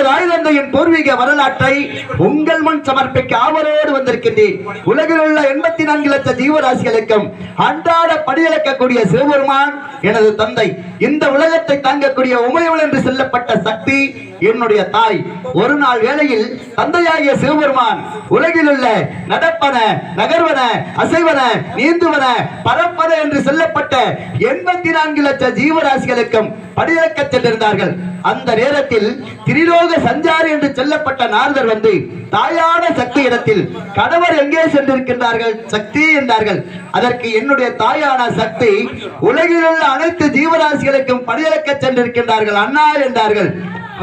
என்னுடைய தாய் பூர்வீக வரலாற்றை உங்கள் முன் சமர்ப்பிக்க ஆவலோடு வந்திருக்கின்றேன். உலகில் உள்ள எண்பத்தி நான்கு லட்சம் ஜீவராசிகளுக்கும் அன்றாட படியளக்கக்கூடிய சிவபெருமான் எனது தந்தை. இந்த உலகத்தை தாங்கக்கூடிய உமையவள் என்று செல்லப்பட்ட சக்தி என்னுடைய தாய். ஒரு நாள் வேளையில் தந்தையாகிய சிவபெருமான் உலகில் உள்ள நடப்பன நகர்வன அசைவன நீந்துவன பரப்பன என்று சொல்லப்பட்ட எண்பத்தி நான்கு லட்சம் ஜீவராசிகளுக்கும் படியிறக்க சென்றிருந்தார்கள். அந்த நேரத்தில் திரிலோ திரிலோக சஞ்சாரி என்று சொல்லப்பட்ட நாரதர் வந்து தாயான சக்தி இடத்தில் கணவர் எங்கே சென்றிருக்கின்றார்கள்? சக்தி என்றார்கள். அதற்கு என்னுடைய தாயான சக்தி உலகில் உள்ள அனைத்து ஜீவராசிகளுக்கும் படியிறக்க சென்றிருக்கின்றார்கள். அண்ணா என்றார்கள்.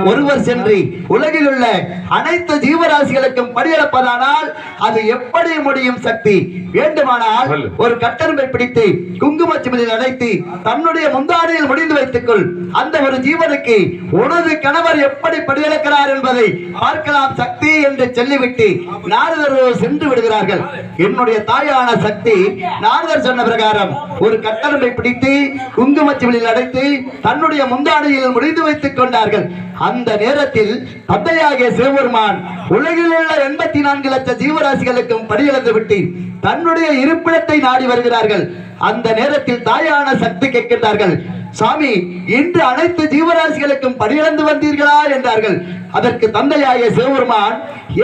ஒருவர் சென்று உலகில் உள்ள அனைத்து ஜீவராசிகளுக்கும் படியளப்பதானால் அது எப்படி முடியும் சக்தி? வேண்டுமானால் ஒரு கட்டரும்பை பிடித்து குங்குமச்சிமிலில் அடைத்து தன்னுடைய முந்தானையில் முடிந்து வைத்துக் கொள் அந்த ஒரு ஜீவனுக்கு உனது கணவர் எப்படி படியளக்கிறார் என்பதை பார்க்கலாம் சக்தி என்று சொல்லிவிட்டு நாரதர் சென்று விடுகிறார்கள். என்னுடைய தாயான சக்தி நாரதர் சொன்ன பிரகாரம் ஒரு கட்டரும்பை பிடித்து குங்குமச்சிமிலில் அடைத்து தன்னுடைய முந்தானையில் முடிந்து வைத்துக் கொண்டார்கள். அந்த நேரத்தில் தந்தையாகிய சிவபெருமான் உலகில் உள்ள எண்பத்தி நான்கு லட்சம் ஜீவராசிகளுக்கும் படியிழந்து விட்டு தன்னுடைய இருப்பிடத்தை நாடி வருகிறார்கள். அந்த நேரத்தில் தாயான சக்தி கேட்கின்றார்கள். சாமி இன்று அனைத்து ஜீவராசிகளுக்கும் படியிழந்து வந்தீர்களா? என்றார்கள். அதற்கு தந்தையாகிய சிவபெருமான்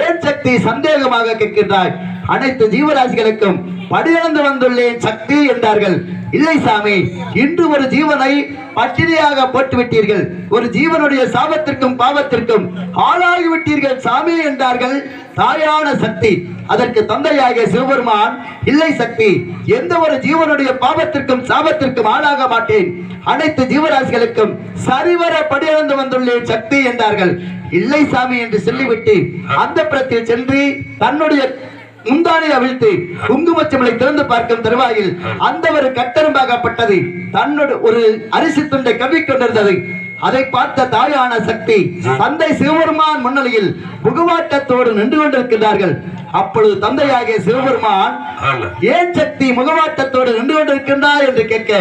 ஏன் சக்தி சந்தேகமாக கேட்கின்றாய் அனைத்து ஜீவராசிகளுக்கும் படியிழந்து வந்துள்ளேன் சக்தி என்றார்கள். இல்லை சாமி இன்று ஒரு ஜீவனை பட்டினியாக போட்டு விட்டீர்கள் ஒரு ஜீவனுடைய சாபத்திற்கும் பாவத்திற்கும் ஆளாகி விட்டீர்கள் சாமி என்றார்கள் தாயான சக்தி. அதற்கு தந்தையாகிய சிவபெருமான் இல்லை சக்தி எந்த ஒரு ஜீவனுடைய பாவத்திற்கும் சாபத்திற்கும் ஆளாக மாட்டேன். அனைத்து ஜீவராசிகளுக்கும் சரிவர படியிழந்து வந்துள்ளேன் சக்தி என்றார்கள். இல்லை சாமி என்று சொல்லிவிட்டு அந்த புறத்தில் சென்று தன்னுடைய முந்தானை அவிழ்த்து குங்குமச்சமலை திறந்து பார்க்கும் தருவாயில் அந்த ஒரு கட்டரம்பாகப்பட்டது. தன்னோட ஒரு அரிசி துண்டை கவி கொண்டிருந்தது அதை பார்த்த தாயான சக்தி தந்தை சிவபெருமான் முன்னிலையில் முகவாட்டத்தோடு நின்று கொண்டிருக்கிறார்கள் அப்பொழுது தந்தையாகிய சிவபெருமான் ஏன் சக்தி முகவாட்டத்தோடு நின்று கொண்டிருக்கின்றார்? என்று கேட்க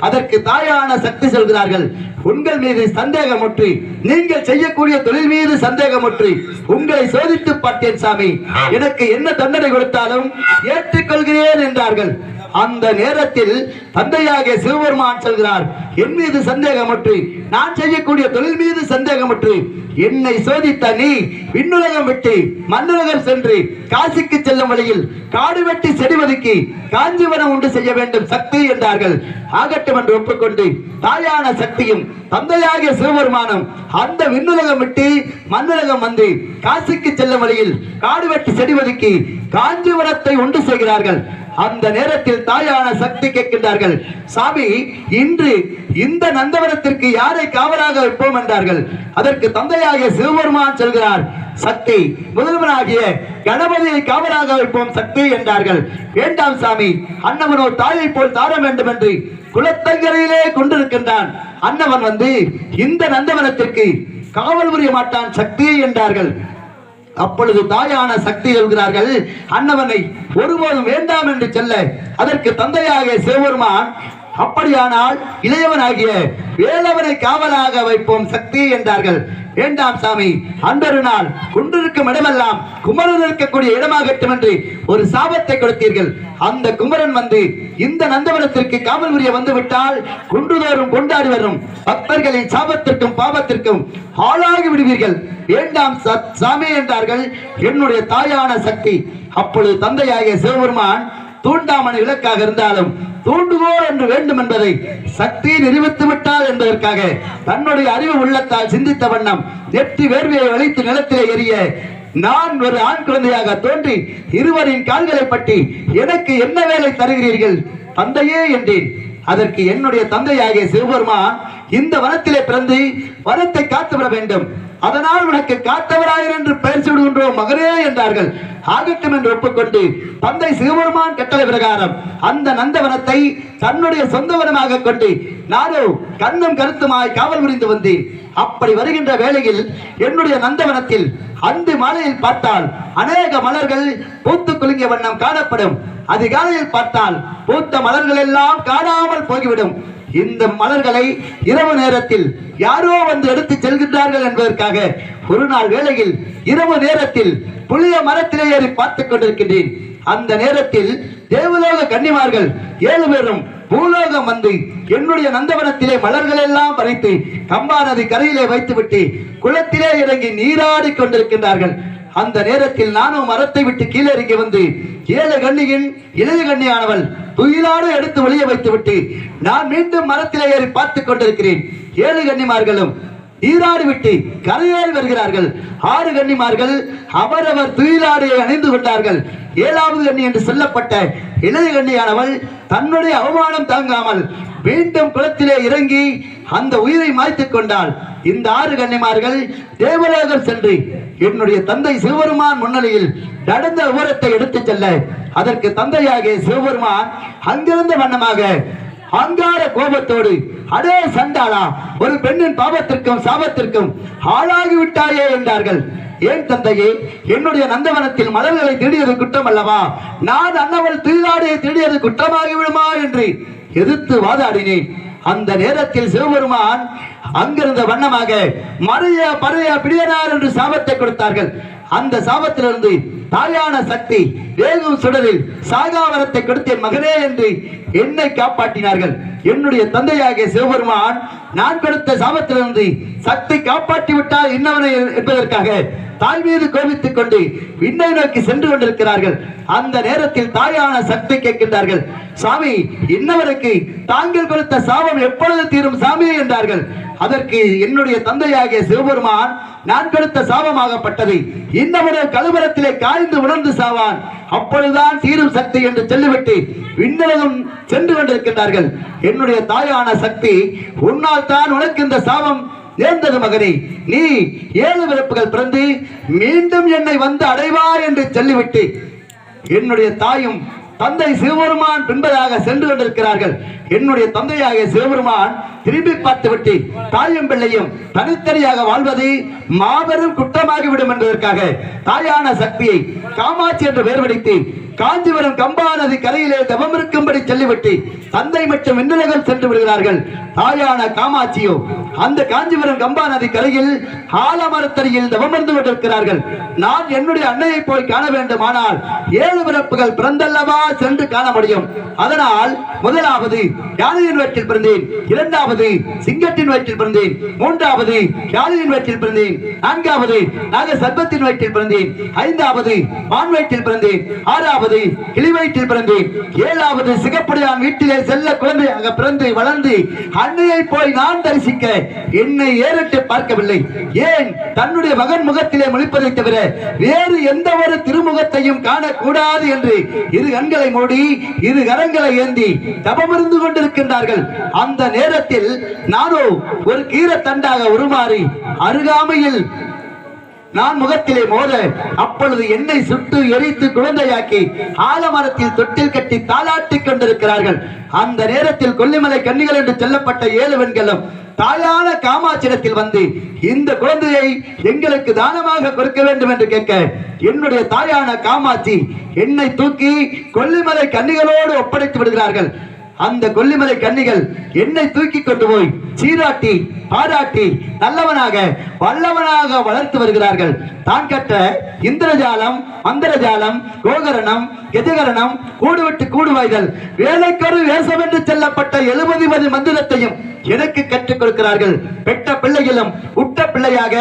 அதற்கு தாயான சக்தி சொல்கிறார்கள் உங்கள் மீது சந்தேகமுற்று நீங்கள் செய்யக்கூடிய தொழில் மீது சந்தேகமுற்று உங்களை சோதித்து பார்த்தேன் சாமி. எனக்கு என்ன தண்டனை கொடுத்தாலும் ஏற்றுக்கொள்கிறேன் என்றார்கள். அந்த நேரத்தில் தந்தையாக சிவபெருமான் சொல்கிறார் என் மீது சந்தேகமற்று நான் செய்யக்கூடிய தொழில் மீது சந்தேகமற்று என்னை சோதித்த நீ விண்ணுலகம் விட்டு மண்ணுலகம் சென்று காசிக்கு செல்லும் வழியில் காடு வெட்டி செடி ஒதுக்கி காஞ்சிவனம் உண்டு செய்ய வேண்டும் சக்தி என்றார்கள். ஆகட்டும் என்று ஒப்புக்கொண்டு தாயான சக்தியும் தந்தையாகிய சிவபெருமானும் அந்த விண்ணுலகம் விட்டு மண்ணுலகம் வந்து காசிக்கு செல்லும் வழியில் காடு வெட்டி செடி ஒதுக்கி காஞ்சிவனத்தை உண்டு செய்கிறார்கள். அந்த நேரத்தில் தாயான சக்தி கேட்கின்றார்கள். சாமி இன்று இந்த நந்தவனத்திற்கு யாரை காவலாக வைப்போம்? என்றார்கள். அதற்கு தந்தையாகிய சிவபெருமான் சொல்கிறார் சக்தி முதல்வனாகிய கணபதியை காவலாக வைப்போம் சக்தி என்றார்கள். வேண்டாம் சாமி அன்னவனோ தாயை போல் தார வேண்டும் என்று குலத்தங்கரையிலே கொண்டிருக்கின்றான். அன்னவன் வந்து இந்த நந்தவனத்திற்கு காவல் புரிய மாட்டான் சக்தி என்றார்கள். அப்பொழுது தாயான சக்தி சொல்கிறார்கள் அன்னவனை ஒருபோதும் வேண்டாம் என்று சொல்ல அதற்கு தந்தையாக சிவபெருமான் அப்படியானால் இளையவனாகிய வேலவனை காவலாக வைப்போம் சக்தி என்றார்கள். வேண்டாம் சாமி அன்றொரு நாள் குன்றிருக்கும் இடமெல்லாம் குமரன் இருக்கக்கூடிய இடமாகட்டும் என்று ஒரு சாபத்தை கொடுத்தீர்கள். அந்த குமரன் வந்து இந்த நந்தவனத்திற்கு காவல் உரிய வந்து விட்டால் குன்றுதோறும் கொண்டாடி வரும். பக்தர்களின் சாபத்திற்கும் பாவத்திற்கும் ஆளாகி விடுவீர்கள். வேண்டாம் சாமி என்றார்கள். என்னுடைய தாயான சக்தி. அப்பொழுது தந்தையாகிய சிவபெருமான் தூண்டாமணி விளக்காக இருந்தாலும் தூண்டுகோல் என்று வேண்டும் என்பதை சக்தி நிரூபித்து விட்டால் என்பதற்காக தன்னுடைய அறிவு உள்ளத்தால் சிந்தித்த வண்ணம் நெற்றி வேர்வையை வலித்து நிலத்திலே எரிய நான் ஒரு ஆண் குழந்தையாக தோன்றி இருவரின் கால்களை பற்றி எனக்கு என்ன வேலை தருகிறீர்கள்? தந்தையே என்றேன். அதற்கு என்னுடைய தந்தையாகிய சிவபெருமான் இந்த வனத்திலே பிறந்து வனத்தை காத்துவிட வேண்டும். அதனால் உனக்கு காத்தவராயர் என்று பெயர் சூடுகின்றோம் மகரே என்றார்கள். ஆகட்டும் என்று ஒப்புக்கொண்டு தந்தை சிவபெருமான் கட்டளை பிரகாரம் அந்த நந்தவனத்தை தன்னுடைய சொந்த வனமாக கொண்டு நானோ கண்ணும் கருத்துமாய் காவல் புரிந்து வந்தேன். அப்படி வருகின்ற வேளையில் என்னுடைய நந்தவனத்தில் அன்று மாலையில் பார்த்தால் அநேக மலர்கள் பூத்து குலுங்கிய வண்ணம் காணப்படும். அதிகாலையில் பார்த்தால் பூத்த மலர்கள் எல்லாம் காணாமல் போய்விடும் இந்த மலர்களை இரவு நேரத்தில் யாரோ வந்து எடுத்து செல்கின்றார்கள் என்பதற்காக ஒரு நாள் வேளையில் இரவு நேரத்தில் புளிய மரத்திலே ஏறி பார்த்துக் கொண்டிருக்கின்றேன். அந்த நேரத்தில் தேவலோக கன்னிமார்கள் ஏழு பேரும் பூலோகம் வந்து என்னுடைய நந்தவனத்திலே மலர்கள் எல்லாம் பறித்து கம்பா நதி கரையிலே வைத்துவிட்டு குளத்திலே இறங்கி நீராடி கொண்டிருக்கின்றார்கள். அந்த நேரத்தில் நானும் மரத்தை விட்டு கீழே இறங்கி வந்து ஏழு கண்ணியின் இளைய கண்ணியானவள் உயிரோடு எடுத்து வெளியே வைத்துவிட்டு நான் மீண்டும் மரத்திலே ஏறி பார்த்துக் கொண்டிருக்கிறேன். ஏழு கன்னிமார்களும் நீராடி விட்டு கரையேறி வருகிறார்கள். ஆறு கன்னிமார்கள் அவரவர் துயிலாடையை அணிந்து கொண்டார்கள். ஏழாவது கண்ணி என்று சொல்லப்பட்ட இளைய கண்ணியானவள் தன்னுடைய அவமானம் தாங்காமல் மீண்டும் குளத்திலே இறங்கி அந்த உயிரை மாய்த்துக் கொண்டாள். இந்த ஆறு கன்னிமார்கள் தேவலோகம் சென்று என்னுடைய தந்தை சிவபெருமான் முன்னிலையில் நடந்த விவரத்தை எடுத்துச் செல்ல. அதற்கு தந்தையாக சிவபெருமான் அங்கிருந்த வண்ணமாக அங்கார கோபத்தோடு அடே சண்டாளா ஒரு பெண்ணின் பாவத்திற்கும் சாபத்திற்கும் ஆளாகி விட்டாயே என்றார்கள். ஏன் தந்தையே என்னுடைய நந்தவனத்தில் மலர்களை தேடியது குற்றம் அல்லவா நான் அன்னவள் தீராடியை தேடியது குற்றமாகி விடுமா என்று எதிர்த்து வாதாடினேன். அந்த நேரத்தில் சிவபெருமான் அங்கிருந்த வண்ணமாக மறைய பறைய பிடியனார் என்று சாபத்தை கொடுத்தார்கள். அந்த சாபத்திலிருந்து தாயான சக்தி வேகும் சுடரில் சாகாவரத்தை கொடுத்த மகனே என்று என்னை காப்பாற்றினார்கள். என்னுடைய தந்தையாகிய சிவபெருமான் நான் கொடுத்த சாபத்திலிருந்து சக்தி காப்பாற்றி விட்டால் இன்னவனை என்பதற்காக தாய் மீது கோபித்துக் கொண்டு விண்ணை நோக்கி சென்று கொண்டிருக்கிறார்கள். அந்த நேரத்தில் தாயான சக்தி கேட்கின்றார்கள் சாமி இன்னவருக்கு தாங்கள் கொடுத்த சாபம் எப்பொழுது தீரும் சாமி? என்றார்கள். அதற்கு என்னுடைய தந்தையாகிய சிவபெருமான் நான் கொடுத்த சாபமாகப்பட்டது. இன்னவரை கழுவரத்திலே காய்ந்து உணர்ந்து சாவான். அப்பொழுதுதான் தீரும் சக்தி என்று சொல்லிவிட்டு விண்ணிலும் சென்று கொண்டிருக்கின்றார்கள். என்னுடைய தாயான சக்தி உன்னால் தான் உனக்கு இந்த சாபம் நேர்ந்தது மகனே. நீ ஏழு பிறப்புகள் பிறந்து மீண்டும் என்னை வந்து அடைவார் என்று சொல்லிவிட்டு என்னுடைய தாயும் தந்தை சிவபெருமான் பின்பதாக சென்று கொண்டிருக்கிறார்கள். என்னுடைய தந்தையாக சிவபெருமான் திரும்பி பார்த்துவிட்டு தாயும் பிள்ளையும் தனித்தனியாக வாழ்வது மாபெரும் குற்றமாகிவிடும் என்பதற்காக தாயான சக்தியை காமாட்சி என்று வேறுபடுத்தி காஞ்சிபுரம் கம்பா நதி கரையிலே தவம் இருக்கும்படி சொல்லிவிட்டு தந்தை மற்றும் விண்ணுலகம் சென்று விடுகிறார்கள். தாயான காமாட்சியோ அந்த காஞ்சிபுரம் கம்பா நதி கரையில் ஆலமரத்தடியில் தவமிருந்து கொண்டிருக்கிறார்கள். நான் என்னுடைய அன்னையை போய் காண வேண்டுமானால் ஏழு பிறப்புகள் பிறந்தல்லவா சென்று காண முடியும். அதனால் முதலாவது யானையின் வயிற்றில் பிறந்தேன். இரண்டாவது சிங்கத்தின் வயிற்றில் பிறந்தேன். மூன்றாவது யானையின் வயிற்றில் பிறந்தேன். நான்காவது நாக சர்ப்பத்தின் வயிற்றில் பிறந்தேன். ஐந்தாவது மான் வயிற்றில் பிறந்தேன். ஆறாவது கிளி வயிற்றில் பிறந்தேன் ஏழாவது சிகப்புடையான் வீட்டிலே செல்ல குழந்தையாக பிறந்து வளர்ந்து அன்னையை போய் நான் தரிசிக்க என்னை ஏறிட்டு பார்க்கவில்லை. ஏன்? தன்னுடைய மகன் முகத்திலே முழிப்பதை தவிர வேறு எந்த ஒரு திருமுகத்தையும் காணக்கூடாது என்று இரு கண்களை மூடி இரு கரங்களை ஏந்தி தபமிருந்து கொண்டிருக்கின்றார்கள். அந்த நேரத்தில் நானோ ஒரு கீரத்தண்டாக உருமாறி அருகாமையில் நான் முகத்திலே மோத அப்பொழுது என்னை சுட்டு எரித்து குழந்தையாக்கி ஆலமரத்தில் தொட்டில் கட்டி தாளாட்டிக் கொண்டிருக்கிறார்கள். அந்த நேரத்தில் கொல்லிமலை கன்னிகள் என்று சொல்லப்பட்ட ஏழு பெண்களும் தாயான காமாட்சிடத்தில் வந்து இந்த குழந்தையை எங்களுக்கு தானமாக கொடுக்க வேண்டும் என்று கேட்க என்னுடைய தாயான காமாட்சி என்னை தூக்கி கொல்லிமலை கன்னிகளோடு ஒப்படைத்து விடுகிறார்கள். அந்த கொல்லிமலை கன்னிகள் என்னை தூக்கி கொண்டு போய் சீராட்டி பாராட்டி நல்லவனாக வல்லவனாக வளர்த்து வருகிறார்கள். தான் கற்ற இந்திரஜாலம் அந்தரஜாலம் கோகரணம் கெஜகரணம் கூடுவிட்டு கூடுவாய்தல் வேலைக்கரு வேஷம் என்று செல்லப்பட்ட எழுபது மந்திரத்தையும் எனக்கு கற்றுக் கொடுக்கிறார்கள். பெற்ற பிள்ளைகளும் பிள்ளையாக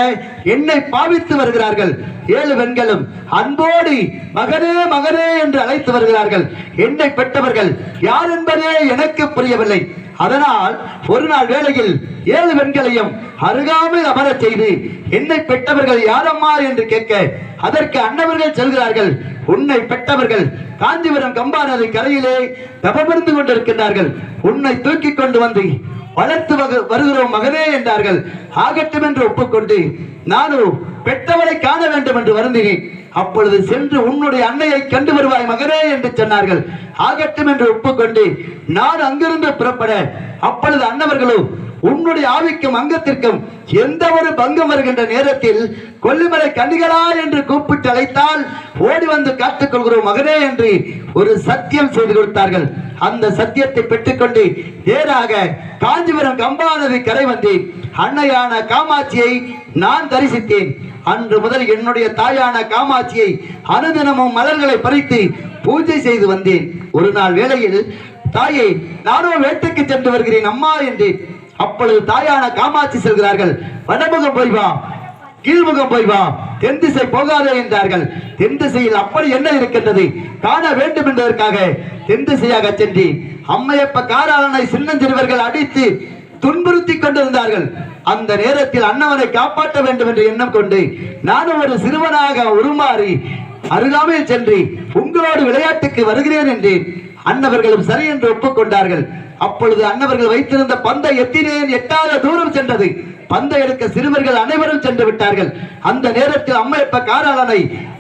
என்னை பாவித்து வருகிறார்கள். ஏழு பெண்களும் அன்போடு மகனே மகனே என்று அழைத்து வருகிறார்கள். என்னை பெற்றவர்கள் யார் என்பதே எனக்கு புரியவில்லை. அதனால் ஒரு நாள் வேளையில் ஏழு பெண்களையும் அருகாமல் அமர செய்து என்னை பெற்றவர்கள் யாரம்மா? என்று கேட்க அதற்கு அன்னவர்கள் செல்கிறார்கள். உன்னை பெற்றவர்கள் காஞ்சிபுரம் கம்பாநதி கரையிலே தபமிருந்து கொண்டிருக்கின்றார்கள். உன்னை தூக்கி கொண்டு வந்து வளர்த்து வகு- வருகிறோம் மகனே என்றார்கள். ஆகட்டும் என்று ஒப்புக்கொண்டு நானும் பெற்றவரை காண வேண்டும் என்று வருந்தினேன். அப்பொழுது சென்று உன்னுடைய அன்னையை கண்டு வருவாய் மகனே என்று சொன்னார்கள். ஆகட்டும் என்று ஒப்புக்கொண்டு நான் அங்கிருந்து புறப்பட அப்பொழுது அன்னவர்களும் உன்னுடைய ஆவிக்கும் அங்கத்திற்கும் எந்த ஒரு பங்கம் வருகின்ற நேரத்தில் கொல்லிமலை கண்ணிகளா என்று கூப்பிட்டு அழைத்தால் ஓடி வந்து காத்துக் கொள்கிறோம் மகனே என்று ஒரு சத்தியம் செய்து கொடுத்தார்கள். அந்த சத்தியத்தை பெற்றுக்கொண்டு நேராக காஞ்சிபுரம் கம்பாநதி கரை வந்தேன் அன்னையான காமாட்சியை நான் தரிசித்தேன். அன்று முதல் என்னுடைய தாயான காமாட்சியை அனுதினமும் மலர்களை பறித்து பூஜை செய்து வந்தேன். ஒரு நாள் வேளையில் தாயை நானும் வேட்டைக்கு சென்று வருகிறேன் அம்மா என்றேன் அப்பொழுது தாயான காமாட்சி செல்கிறார்கள். வடமுகம் போய் வா. கீழ்முகம் போய் வா. தென் திசை போகாதே என்றார்கள். தென் திசையில் அப்படி என்ன இருக்கின்றது? காண வேண்டும் என்பதற்காக தென் திசையாக சென்று அம்மையப்ப காராளனை சின்னஞ்சிறுவர்கள் அடித்து துன்புறுத்தி கொண்டிருந்தார்கள். அந்த நேரத்தில் அண்ணவனை காப்பாற்ற வேண்டும் என்று எண்ணம் கொண்டு நானும் ஒரு சிறுவனாக உருமாறி அருகாமையில் சென்று உங்களோடு விளையாட்டுக்கு வருகிறேன் என்று அன்னவர்களும் சரி என்று ஒப்புக்கொண்டார்கள். அப்பொழுது அன்னவர்கள் வைத்திருந்த பந்தை எத்தினேன் எட்டாத தூரம் சென்றது. பந்தை எடுக்க சிறுவர்கள் அனைவரும் சென்று விட்டார்கள். அந்த நேரத்தில் அம்மையப்ப காராளனை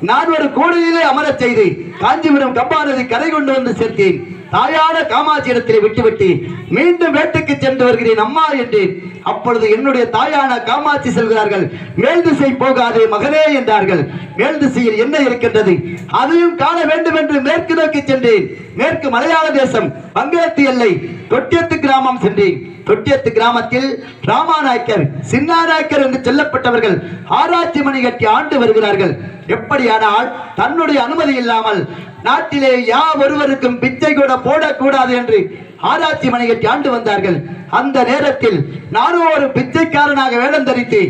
நான் ஒரு கூடையிலே அமரச் செய்து காஞ்சிபுரம் கம்பாநதி கரை கொண்டு வந்து சேர்த்தேன். தாயான காமாட்சி இடத்திலே விட்டுவிட்டு மீண்டும் வேட்டைக்கு சென்று வருகிறேன் அம்மா என்றேன் அப்பொழுது என்னுடைய தாயான காமாட்சி செல்கிறார்கள். மேல் திசை போகாதே மகனே என்றார்கள். மேல் திசையில் என்ன இருக்கின்றது? அதையும் காண வேண்டும் என்று மேற்கு நோக்கி சென்றேன். மேற்கு மலையாள தேசம் வங்கத்து எல்லை தொட்டியத்து கிராமம் சென்றேன். தொட்டியத்து கிராமத்தில் ராமாநாயக்கர் சின்னாநாயக்கர் என்று சொல்லப்பட்டவர்கள் ஆராய்ச்சி மணி கட்டி ஆண்டு வருகிறார்கள். எப்படியானால் தன்னுடைய அனுமதி இல்லாமல் நாட்டிலே யா ஒருவருக்கும் பிச்சை கூட போடக்கூடாது என்று ஆராய்ச்சி மனையை ஆண்டு வந்தார்கள். அந்த நேரத்தில் நானும் ஒரு பிச்சைக்காரனாக வேடம் தரித்து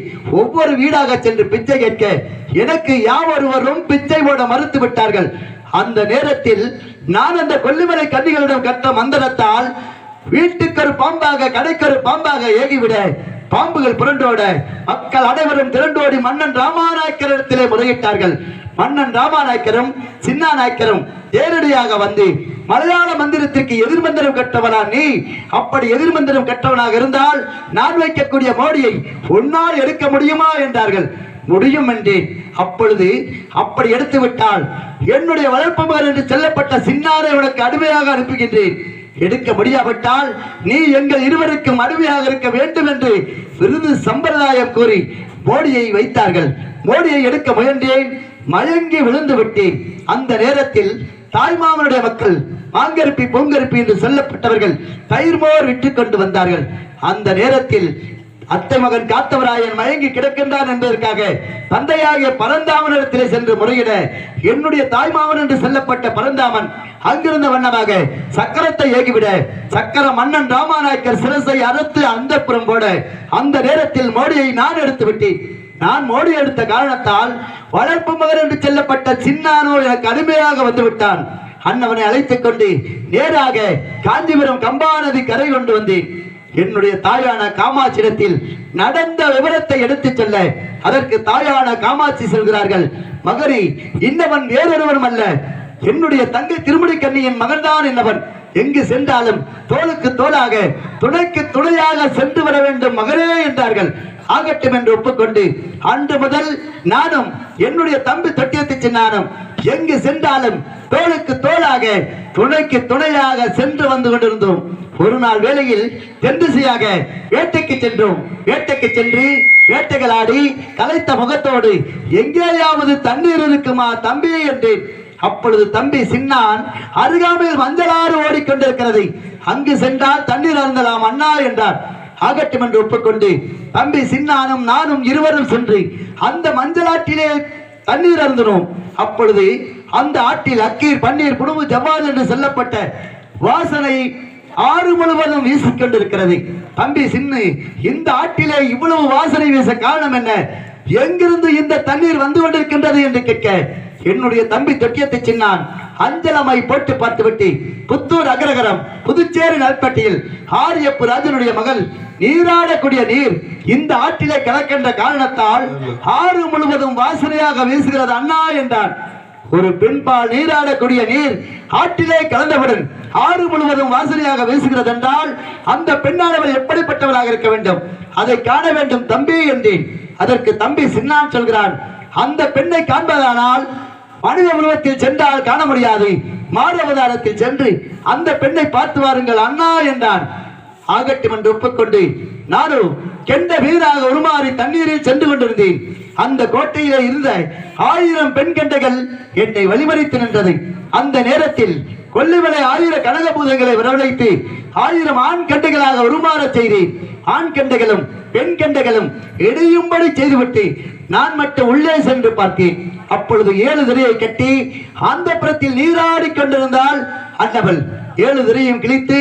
ஒவ்வொரு வீடாக சென்று பிச்சை கேட்க எனக்கு யாவொருவரும் பிச்சை போட மறுத்து விட்டார்கள். அந்த நேரத்தில் நான் அந்த கொல்லிமலை கன்னிகளிடம் கற்ற மந்திரத்தால் வீட்டுக்கு ஒரு பாம்பாக கடைக்கு ஒரு பாம்பாக ஏகிவிட பாம்புகள் புரண்டோட மக்கள் அனைவரும் திரண்டோடி மன்னன் ராமாநாயக்கர் இடத்திலே முறையிட்டார்கள். மன்னன் ராமாநாயக்கரும் சின்னா நாயக்கரும் நேரடியாக வந்து மலையாள மந்திரத்திற்கு எதிர்மந்திரம் கட்டவனா நீ? அப்படி எதிர்மந்திரம் கட்டவனாக இருந்தால் நான் வைக்கக்கூடிய மோடியை உன்னால் எடுக்க முடியுமா என்றார்கள். முடியும் என்றேன். அப்பொழுது அப்படி எடுத்து விட்டால் என்னுடைய வளர்ப்பு மகன் என்று செல்லப்பட்ட சின்னாரை உனக்கு அடிமையாக அனுப்புகின்றேன். எடுக்க முடியாவிட்டால் நீ எங்கள் இருவருக்கும் அடிமையாக இருக்க வேண்டும் என்று விருது சம்பிரதாயம் கூறி மோடியை வைத்தார்கள். மோடியை எடுக்க முயன்றேன். மயங்கி விழுந்து விட்டேன். அந்த நேரத்தில் தாய்மாமனுடைய மக்கள் மாங்கருப்பி பொங்கருப்பி என்று சொல்லப்பட்டவர்கள் தயிர்மோர் மோர் கொண்டு வந்தார்கள். அந்த நேரத்தில் அத்தை மகன் காத்தவராயன் மயங்கி கிடக்கின்றான் என்பதற்காக தந்தையாகிய பரந்தாமனிடத்திலே சென்று முறையிட என்னுடைய தாய்மாமன் என்று சொல்லப்பட்ட பரந்தாமன் அங்கிருந்த வண்ணமாக சக்கரத்தை ஏகிவிட சக்கர மன்னன் ராமாநாயக்கர் சிரசை அறுத்து அந்த போட அந்த நேரத்தில் மோடியை நான் எடுத்து விட்டேன். நான் மோடி எடுத்த காரணத்தால் வளர்ப்பு மகன் என்று செல்லப்பட்ட சின்னானோ எனக்கு அருமையாக வந்துவிட்டான். அண்ணவனை அழைத்துக் கொண்டு நேராக காஞ்சிபுரம் கம்பாநதி கரை கொண்டு வந்தேன். என்னுடைய தாயான காமாட்சியிடத்தில் நடந்த விவரத்தை எடுத்துச் சொல்ல அதற்கு தாயான காமாட்சி செல்கிறார்கள். மகரி இன்னவன் வேறொருவனும் அல்ல. என்னுடைய தங்கை திருமணி கண்ணியின் மகன்தான் என்னவன் எங்கு சென்றாலும் தோளுக்கு தோளாக துணைக்கு துணையாக சென்று வர வேண்டும் மகனே என்றார்கள். ஆகட்டும் என்று ஒப்புக்கொண்டு அன்று முதல் நானும் என்னுடைய தம்பி தொட்டியத்து சின்னானும் எங்கு சென்றாலும் தோளுக்கு தோளாக துணைக்கு துணையாக சென்று வந்து கொண்டிருந்தோம். ஒரு நாள் வேளையில் தென்திசையாக வேட்டைக்கு சென்றோம். வேட்டைக்கு சென்று வேட்டைகள் ஆடி கலைத்த முகத்தோடு எங்கேயாவது தண்ணீர் இருக்குமா தம்பி? என்றேன். அப்பொழுது தம்பி சின்னான் அருகாமையில் மஞ்சளாறு ஓடிக்கொண்டிருக்கிறது. அங்கு சென்றால் தண்ணீர் அருந்தலாம் அண்ணா என்றார். ஆகட்டும் என்று ஒப்புக்கொண்டு தம்பி சின்னானும் நானும் இருவரும் சென்று அந்த மஞ்சளாட்டிலே தண்ணீர் அருந்தினோம். அப்பொழுது அந்த ஆட்டில் அக்கீர் பன்னீர் குடும்ப ஜவ்வாது என்று சொல்லப்பட்ட வாசனை ஆறு முழுவதும் வீசிக்கொண்டிருக்கிறது. தம்பி சின்னு இந்த ஆட்டிலே இவ்வளவு வாசனை வீச காரணம் என்ன? எங்கிருந்து இந்த தண்ணீர் வந்து கொண்டிருக்கின்றது என்று கேட்க என்னுடைய தம்பி தொட்டியத்தை சின்னான். அஞ்சலமை போட்டு பார்த்துவிட்டு புத்தூர் அகரகரம் புதுச்சேரி நல்பட்டியில் ஆரியப்பு ராஜனுடைய மகள் நீராடக்கூடிய நீர் இந்த ஆற்றிலே கலக்கின்ற காரணத்தால் ஆறு முழுவதும் வாசனையாக வீசுகிறது அண்ணா என்றான். ஒரு பெண்பால் நீராடக்கூடிய நீர் ஆற்றிலே கலந்தவுடன் ஆறு முழுவதும் வாசனையாக வீசுகிறது என்றால் அந்த பெண்ணானவள் எப்படிப்பட்டவளாக இருக்க வேண்டும்? அதை காண வேண்டும் தம்பி என்றேன். அதற்கு தம்பி சின்னான் சொல்கிறான். அந்த பெண்ணை காண்பதானால் மனித உருவத்தில் சென்றால் காண முடியாது. மாறு அவதாரத்தில் சென்று அந்த பெண்ணை பார்த்து வாருங்கள் அண்ணா என்றான். ஆகட்டும் என்று ஒப்புக்கொண்டு நானும் கெண்ட வீராக உருமாறி தண்ணீரில் சென்று கொண்டிருந்தேன். அந்த கோட்டையில் இருந்த ஆயிரம் பெண் கெண்டைகள் என்னை வழிமறித்து நின்றது. அந்த நேரத்தில் கொல்லிமலை ஆயிர கனகபூதங்களை வரவழைத்து ஆயிரம் ஆண் கண்டைகளாக உருமாறச் செய்தேன். ஆண் கண்டைகளும் பெண் கெண்டைகளும் இடையும்படி செய்துவிட்டு நான் மட்டும் உள்ளே சென்று பார்த்தேன். அப்பொழுது ஏழு திரையை கட்டி அந்த புறத்தில் நீராடிக் கொண்டிருந்தால் அன்னவள் ஏழு திரையும் கிழித்து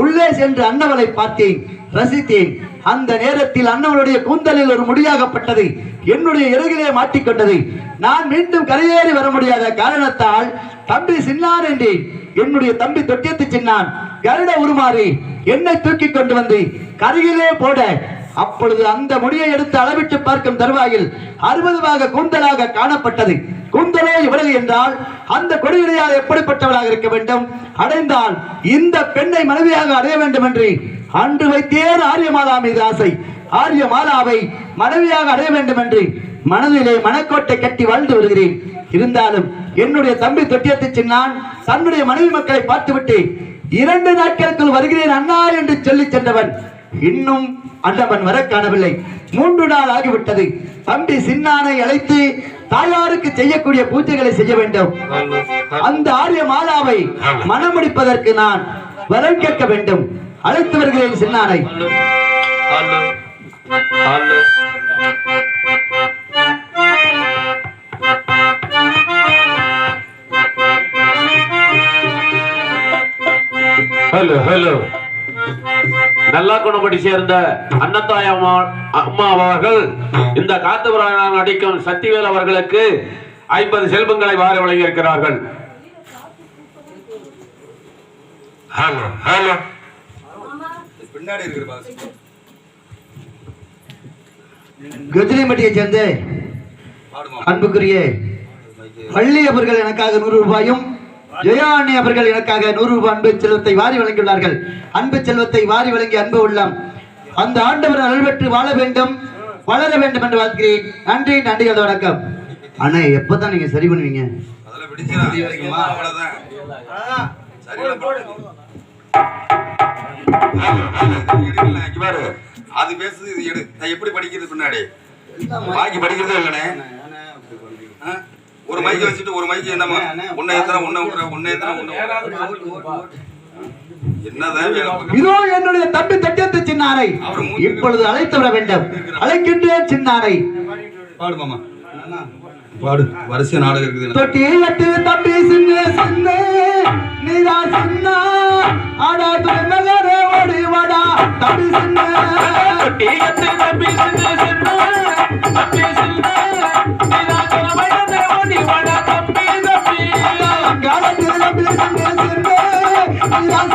உள்ளே சென்று அன்னவளை பார்த்தேன் ரசித்தேன். அந்த நேரத்தில் அன்னவளுடைய கூந்தலில் ஒரு முடியாகப்பட்டது என்னுடைய இறகிலே மாட்டிக்கொண்டது நான் மீண்டும் கரையேறி வர முடியாத காரணத்தால் தம்பி சின்னான் என்றேன். என்னுடைய தம்பி தொட்டியத்து சின்னான். கருட உருமாறி என்னை தூக்கி கொண்டு வந்து கரையிலே போட அப்பொழுது அந்த முடியை எடுத்து அளவிட்டு பார்க்கும் தருவாயில் அறுபதுவாக கூந்தலாக காணப்பட்டது. கூந்தலோ இவ்வளவு என்றால் அந்த கொடியுடையால் எப்படிப்பட்டவளாக இருக்க வேண்டும்? அடைந்தால் இந்த பெண்ணை மனைவியாக அடைய வேண்டும் என்று அன்று வைத்தேன் ஆரியமாலா மீது ஆசை. ஆரியமாலாவை மனைவியாக அடைய வேண்டும் என்று மனதிலே மனக்கோட்டை கட்டி வாழ்ந்து வருகிறேன். இருந்தாலும் என்னுடைய தம்பி தொட்டியத்தை சின்னான் தன்னுடைய மனைவி மக்களை பார்த்துவிட்டு இரண்டு நாட்களுக்குள் வருகிறேன் அண்ணா என்று சொல்லி சென்றவன் இன்னும் அண்டவன் வர காணவில்லை. மூன்று நாள் ஆகிவிட்டது. தம்பி சின்னானை அழைத்து தாயாருக்கு செய்யக்கூடிய பூஜைகளை செய்ய வேண்டும். அந்த ஆரிய மாலாவை மனமுடிப்பதற்கு நான் வரம் கேட்க வேண்டும். அழைத்து வருகிறேன் சின்னானை. ஹலோ ஹலோ நல்லா குணப்படி சேர்ந்த அன்னத்தாய் அம்மா அம்மா அவர்கள் இந்த காத்துபுராணம் நடிக்கும் சக்திவேல் அவர்களுக்கு ஐம்பது செல்வங்களை வாரி வழங்கியிருக்கிறார்கள். Hello hello. பின்னாடி இருக்கிற பாஸ். கஜிலிமட்டியை சேர்ந்த அன்புக்குரிய பள்ளி அவர்கள் எனக்காக நூறு ரூபாயும் ஜெயாணி அவர்கள் எனக்காக நூறு ரூபாய் அன்பு செல்வத்தை வாரி வழங்கியுள்ளார்கள் அன்பு செல்வத்தை வாரி வழங்கி அன்பு உள்ளம் அந்த ஆண்டவர் அருள் பெற்று வாழ வேண்டும் வளர வேண்டும் என்று வாழ்க்கிறேன் நன்றி நன்றி அது வணக்கம் அண்ணா எப்பதான் நீங்க சரி பண்ணுவீங்க. அது பேசுது இது எடு எப்படி படிக்கிறது பின்னாடி பாக்கி படிக்கிறதே இல்லைண்ணே ஆ? ஒரு மைக்கு வச்சுட்டு ஒரு மைக்கு என்னமா ஒன்னை எத்தனை ஒன்னை விடுற ஒன்னை எத்தனை பார்க்க- இதோ என்னுடைய தம்பி தட்டியத்து சின்னாரை. இப்பொழுது அழைத்து வர வேண்டும். அழைக்கின்றேன் சின்னாரை. பாடு மாமா. பாடு. வரிசை நாடகம் இருக்குது தொட்டி எட்டு தம்பி சின்ன சின்ன நீரா சின்ன ஆடா துணை ஓடி வாடா. தம்பி சின்ன. டீயத்து தம்பி சின்ன சின்ன தம்பி சின்ன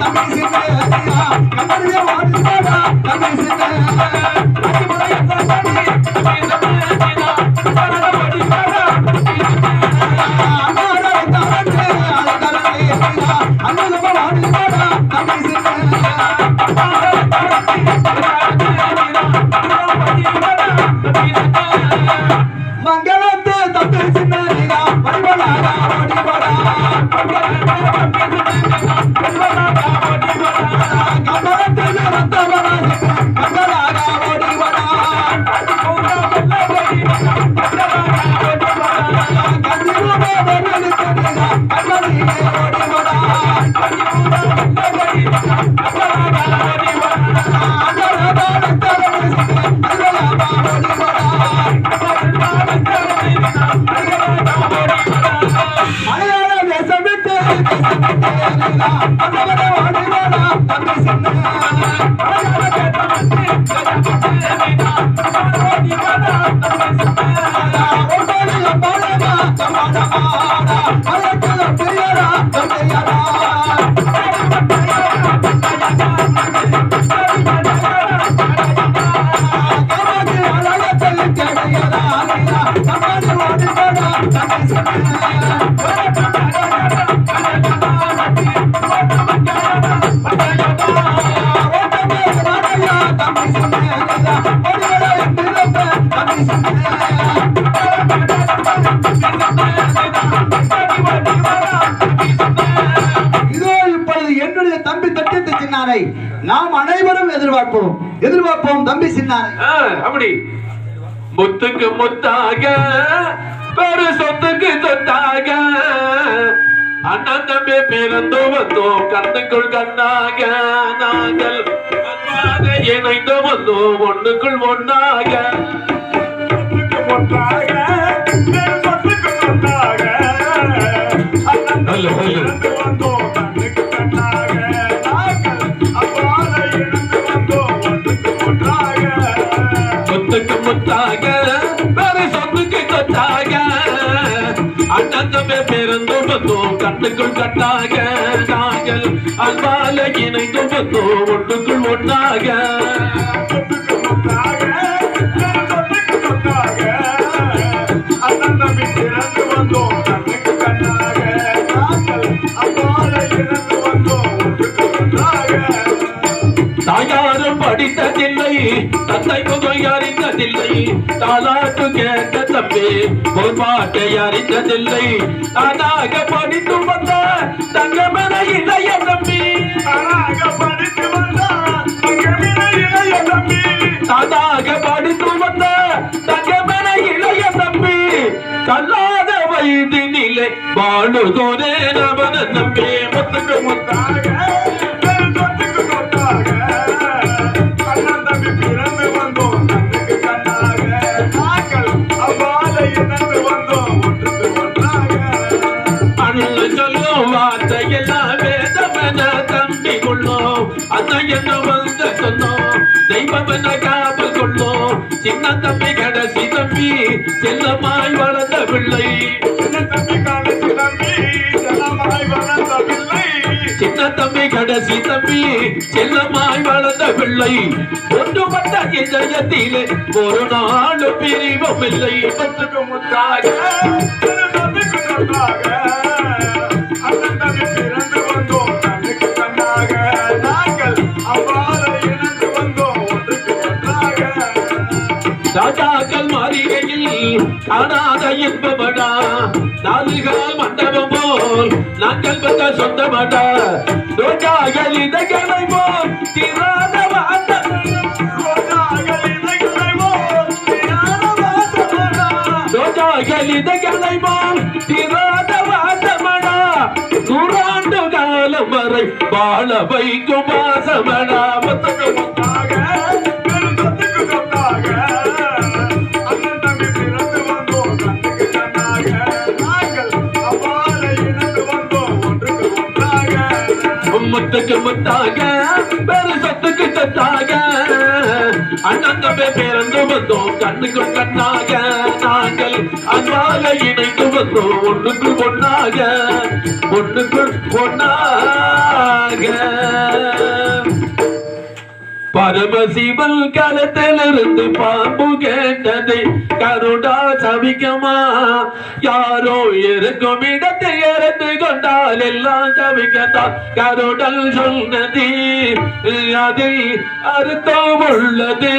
அடி முறை தமிழ் தம்பி நாம் அனைவரும் எதிர்பார்ப்போம். எதிர்பார்ப்போம் தம்பி சின்னாரை. ஆ, அப்படி. முத்துக்கு முத்தாக பெரு சொத்துக்கு சொத்தாக. அண்ணன் தம்பி பிறந்து வந்தோம் கண்ணுக்குள் கண்ணாக. நாங்கள் இணைந்து வந்தோம் ஒண்ணுக்குள் ஒண்ணாக. நல்ல, சொத்துக்கு முத்தாக வேற சொத்துக்கு கொத்தாக அண்ணந்தமே தம்பி பிறந்து வந்தோம் கண்ணுக்குள் கண்ணாக நாங்கள் அன்பால இணைந்து வந்தோம் ஒண்ணுக்குள் ஒண்ணாக தந்தை முகம் அறிந்ததில்லை. தாலாட்டு கேட்ட தம்பி ஒரு பாட்டை அறிந்ததில்லை. அதாக படித்து வந்த தங்கமன இளைய தம்பி. அதாக படித்து வந்த தங்கமன இளைய தம்பி. அதாக படித்து வந்த தங்கமன இளைய தம்பி. கல்லாத வயது நிலை வாழுதோரே நமன தம்பி. முத்துக்கு முத்தாக அண்ணன் என்ன வந்து சொன்னோம் தெய்வம் என காவல் கொள்ளும் சின்ன தம்பி கடைசி தம்பி செல்லமாய் வளர்ந்த பிள்ளை. சின்ன தம்பி கடைசி தம்பி செல்லமாய் வளர்ந்த பிள்ளை. ஒன்றுபட்ட இதயத்திலே ஒரு நாள் பிரிவும் இல்லை முத்தாக மாளிகையில் இன்பமடா நாலுகால் மண்டபம் போல் நாங்கள் வந்த சொந்தமடா? ரோஜாக்கள் இதழ்களை போல் திராத ரோஜாக்கள் போல் திராத வாசமடா? நூறாண்டு காலம் வரை வாழ வைக்கும் வாசமடா? முத்துக்கு முத்தாக பெரு சத்துக்கு சத்தாக. அண்ணன் தம்பி பிறந்து வந்தோம் கண்ணுக்கு கண்ணாக. நாங்கள் அன்பாக இணைந்து வந்தோம் ஒண்ணுக்கு ஒன்னாக ஒண்ணுக்குள் ஒன்னாக பரமசிவன் களத்திலிருந்து பாம்பு கேட்டதை கருடா சவிக்கமா யாரோ இருக்கும் இடத்தை இறந்து கொண்டால் எல்லாம் சவிக்கத்தான் கருடல் சொன்னது அதில் அர்த்தம் உள்ளது.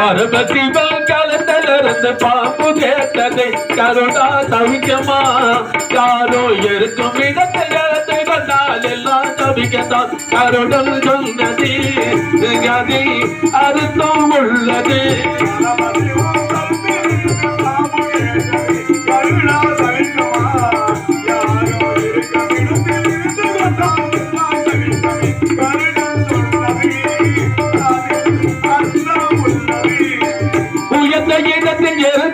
பரமசிவன் களத்திலிருந்து பாம்பு கேட்டதை கருடா சவிக்கமா? யாரோ இருக்கும் இடத்தை இறந்து கொண்டால் எல்லாம் சவிக்கத்தான். கருடல் சொன்னது கதி அர்த்தம் உள்ளது. கருடா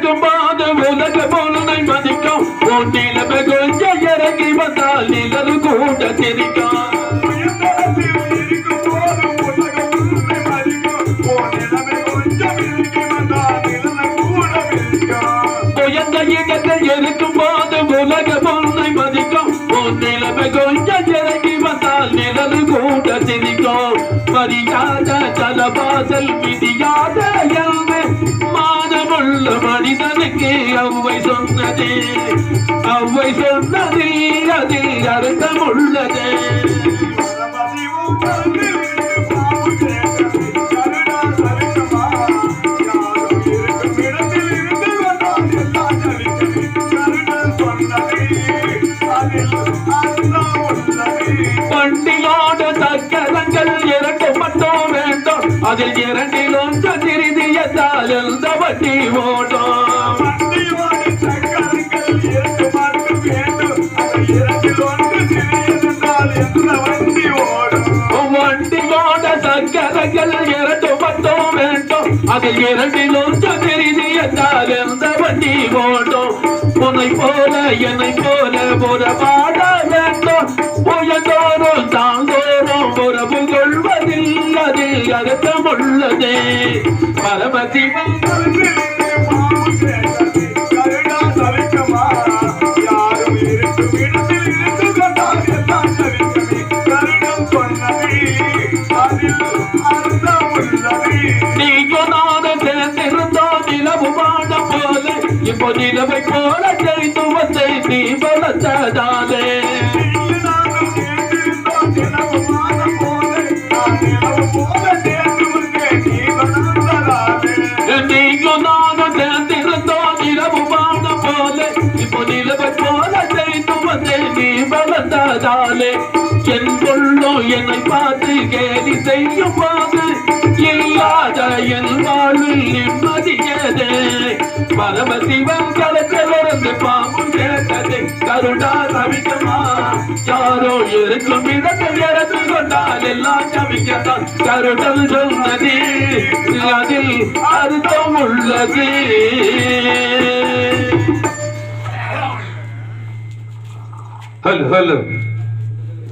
மதிக்கும் இருக்கும் போது உலக பொருளை மதிக்கும். போட்டியில நிலைமை கொஞ்சம் இறங்கி வந்தால் நிலவு கூட திரிக்கும் இருக்கும் போது உலக பொருளை மதிக்கும். உன் கொஞ்சம் இறங்கி வந்தால் நிழல் கூட சிரிக்கும். மரியாத தலவாசல் மிதியாத சொன்னதே. அவை சொன்னதே அதில் அர்த்தம் உள்ளது. சக்கரங்கள் இரண்டு மட்டும் வேண்டும். அதில் இரண்டிலும் சந்திரிதியத்தால் திருதி எந்த ஓடும். சக்கரங்கள் இரண்டு மட்டும் வேண்டும் அதில் இரண்டிலும் ஒன்று என்றால் எந்த வண்டி ஓடும் உன்னை போல என்னை போல ஒரு பாட வேண்டும் உயர்ந்தோறும் தாழ்ந்தோறும் உறவு கொள்வதில் அதில் அர்த்தமுள்ளதே பரமசிவன் இப்போ நிலவை போல தெரிந்து வந்தை நீ வளர்த்ததாலே நீயும் நானும் சேர்ந்திருந்தோம் நிலவு வாட போல. இப்போ நிலவை போல தெரிந்து வந்து நீ வளர்த்ததாலே என் கொள்ளும் என்னை பார்த்து கேலி செய்யும் போது இல்லாத என் வாழ்வில் நிம்மதியதே. பரமசிவன் களத்திலிருந்து பாம்பும் கேட்டது கருடா தவிக்குமா? யாரோ இருக்கும் இடத்தை இறந்து கொண்டால் எல்லாம் தவிக்கத்தான். கருடல் சொன்னது அதில் அர்த்தம் உள்ளது. Hello hello.